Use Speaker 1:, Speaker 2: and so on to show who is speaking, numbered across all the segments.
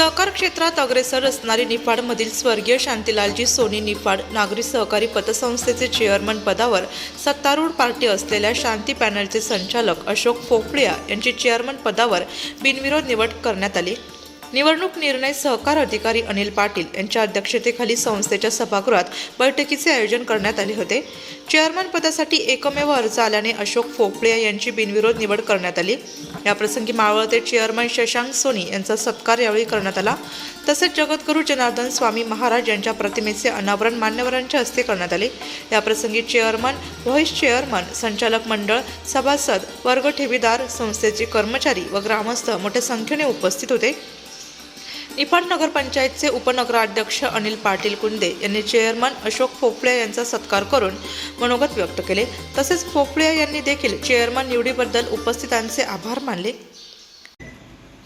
Speaker 1: सहकार क्षेत्रात अग्रेसर असणारी निफाडमधील स्वर्गीय शांतीलालजी सोनी निफाड नागरी सहकारी पतसंस्थेचे चेअरमन पदावर सत्तारूढ पार्टी असलेल्या शांती पॅनलचे संचालक अशोक पोफळिया यांची चेअरमन पदावर बिनविरोध निवड करण्यात आली. निवडणूक निर्णय सहकार अधिकारी अनिल पाटील यांच्या अध्यक्षतेखाली संस्थेच्या सभागृहात बैठकीचे आयोजन करण्यात आले होते. चेअरमन पदासाठी एकमेव अर्ज आल्याने अशोक पोफळे यांची बिनविरोध निवड करण्यात आली. याप्रसंगी मावळते चेअरमन शशांक सोनी यांचा सत्कार यावेळी करण्यात आला. तसेच जगद्गुरू जनार्दन स्वामी महाराज यांच्या प्रतिमेचे अनावरण मान्यवरांच्या हस्ते करण्यात आले. याप्रसंगी चेअरमन व्हाईस चेअरमन संचालक मंडळ सभासद वर्ग ठेवीदार संस्थेचे कर्मचारी व ग्रामस्थ मोठ्या संख्येने उपस्थित होते. निफाड नगरपंचायतचे उपनगराध्यक्ष अनिल पाटील कुंदे यांनी चेअरमन अशोक पोपळे यांचा सत्कार करून मनोगत व्यक्त केले. तसेच पोपळे यांनी देखील चेअरमन निवडीबद्दल उपस्थितांचे आभार मानले.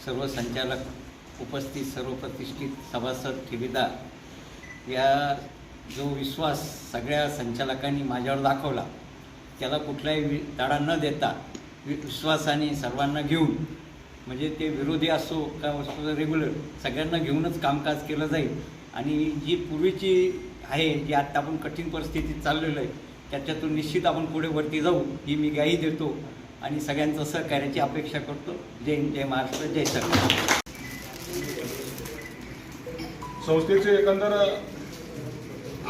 Speaker 2: सर्व संचालक उपस्थित सर्व प्रतिष्ठित सभासद ठेवीदार या जो विश्वास सगळ्या संचालकांनी माझ्यावर दाखवला त्याला कुठलाही वि न देता विश्वासाने सर्वांना घेऊन म्हणजे ते विरोधी असो का असो रेग्युलर सगळ्यांना घेऊनच कामकाज केलं जाईल. आणि जी पूर्वीची आहे जी आत्ता आपण कठीण परिस्थितीत चाललेलं आहे त्याच्यातून निश्चित आपण पुढे वरती जाऊ ही मी गाई देतो. आणि सगळ्यांचं सहकार्याची अपेक्षा करतो. जय हिंद जय महाराष्ट्र जय सरकार
Speaker 3: संस्थेचे एकंदर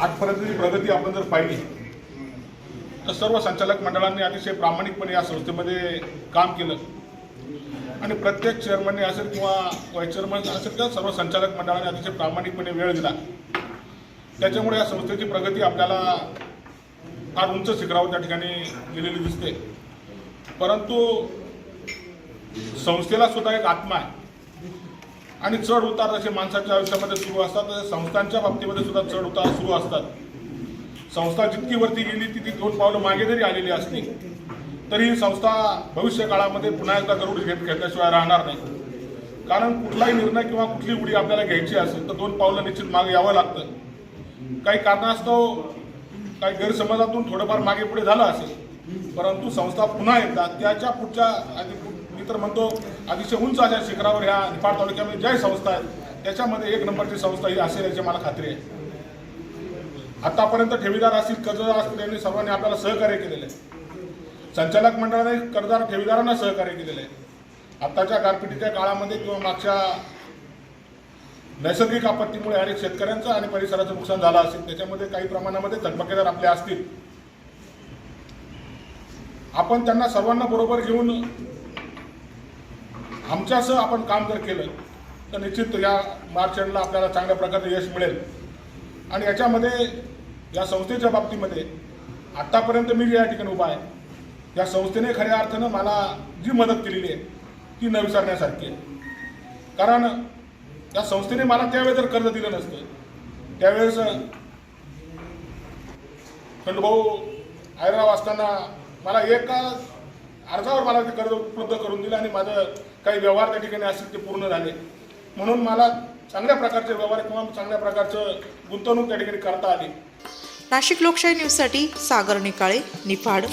Speaker 3: आजपर्यंतची प्रगती आपण जर पाहिली तर सर्व संचालक मंडळांनी अतिशय प्रामाणिकपणे या संस्थेमध्ये काम केलं. आणि प्रत्येक चेअरमनने असेल किंवा व्हाईस चेअरमन असेल किंवा सर्व संचालक मंडळाने अतिशय प्रामाणिकपणे वेळ दिला. त्याच्यामुळे या संस्थेची प्रगती आपल्याला फार उंच शिखरावर त्या ठिकाणी गेलेली दिसते. परंतु संस्थेला सुद्धा एक आत्मा आहे. आणि चढ उतार जसे माणसाच्या आयुष्यामध्ये सुरू असतात तसे संस्थांच्या बाबतीमध्ये सुद्धा चढ उतार सुरू असतात. संस्था जितकी वरती गेली ती दोन पावलं मागे जरी आलेली असली तरी ही संस्था भविष्य काळामध्ये पुन्हा एकदा गरुड घेत घेतल्याशिवाय राहणार नाही. कारण कुठलाही निर्णय किंवा कुठली उडी आपल्याला घ्यायची असेल तर दोन पावलं निश्चित मागे यावं लागतं. काही कारणास्तव काही गैरसमजातून थोडंफार मागे पुढे झालं असेल परंतु संस्था पुन्हा एकदा त्याच्या पुढच्या मी तर म्हणतो अतिशय उंच अशा शिखरावर ह्या निफाड तालुक्यामध्ये ज्या संस्था आहेत त्याच्यामध्ये एक नंबरची संस्था ही असेल याची मला खात्री आहे. आतापर्यंत ठेवीदार असतील कर्जदार असतील यांनी सर्वांनी आपल्याला सहकार्य केलेलं आहे. संचालक मंडळाने कर्जदार ठेवीदारांना सहकार्य केलेलं आहे. आत्ताच्या गारपिटीच्या काळामध्ये किंवा मागच्या नैसर्गिक आपत्तीमुळे अनेक शेतकऱ्यांचं आणि परिसराचं नुकसान झालं असेल त्याच्यामध्ये काही प्रमाणामध्ये थकबाकीदार आपले असतील. आपण त्यांना सर्वांना बरोबर घेऊन आमच्यासह आपण काम जर केलं तर निश्चित या मार्च एंडला आपल्याला चांगल्या प्रकारचं यश मिळेल. आणि याच्यामध्ये या संस्थेच्या बाबतीमध्ये आत्तापर्यंत मी या ठिकाणी उभा आहे. या संस्थेने खऱ्या अर्थानं मला जी मदत केलेली आहे ती न विसरण्यासारखी आहे. कारण या संस्थेने मला त्यावेळेस जर कर्ज दिलं नसतं त्यावेळेस खंडभाऊ आयराव असताना मला एका अर्जावर मला ते कर्ज उपलब्ध करून दिलं आणि माझं काही व्यवहार त्या ठिकाणी असतील ते पूर्ण झाले. म्हणून मला चांगल्या प्रकारचे व्यवहार किंवा चांगल्या प्रकारचं गुंतवणूक त्या ठिकाणी करता आली.
Speaker 1: नाशिक लोकशाही न्यूजसाठी सागर निकाळे निफाड.